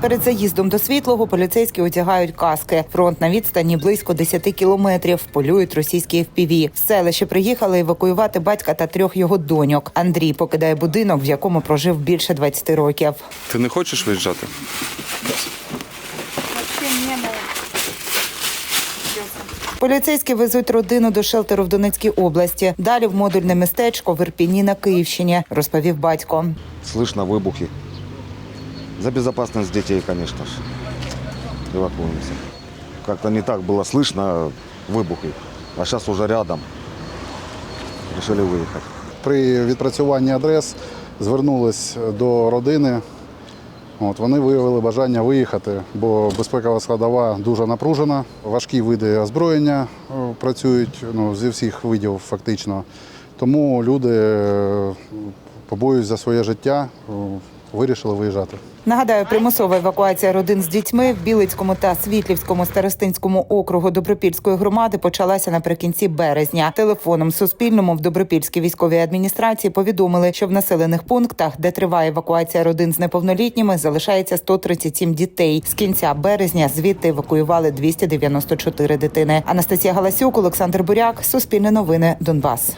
Перед заїздом до світлого поліцейські одягають каски. Фронт на відстані близько 10 кілометрів. Полюють російські FPV. В селище приїхали евакуювати батька та трьох його доньок. Андрій покидає будинок, в якому прожив більше 20 років. Ти не хочеш виїжджати? Поліцейські везуть родину до шелтеру в Донецькій області. Далі в модульне містечко в Ірпіні на Київщині, розповів батько. Слышно выбухи. За безопасность детей, конечно же, эвакуируемся. Как-то не так было слышно выбухи, а сейчас уже рядом. Решили выехать. При відпрацюванні адрес звернулись до родини. От, вони виявили бажання виїхати, бо безпекова складова дуже напружена. Важкі види озброєння е, працюють ну, зі всіх видів фактично. Тому люди, е, побоюють за своє життя, е, вирішили виїжджати. Нагадаю, примусова евакуація родин з дітьми в Білицькому та Світлівському старостинському округу Добропільської громади почалася наприкінці березня. Телефоном Суспільному в Добропільській військовій адміністрації повідомили, що в населених пунктах, де триває евакуація родин з неповнолітніми, залишається 137 дітей. З кінця березня звідти евакуювали 294 дитини. Анастасія Галасюк, Олександр Буряк, Суспільне новини, Донбас.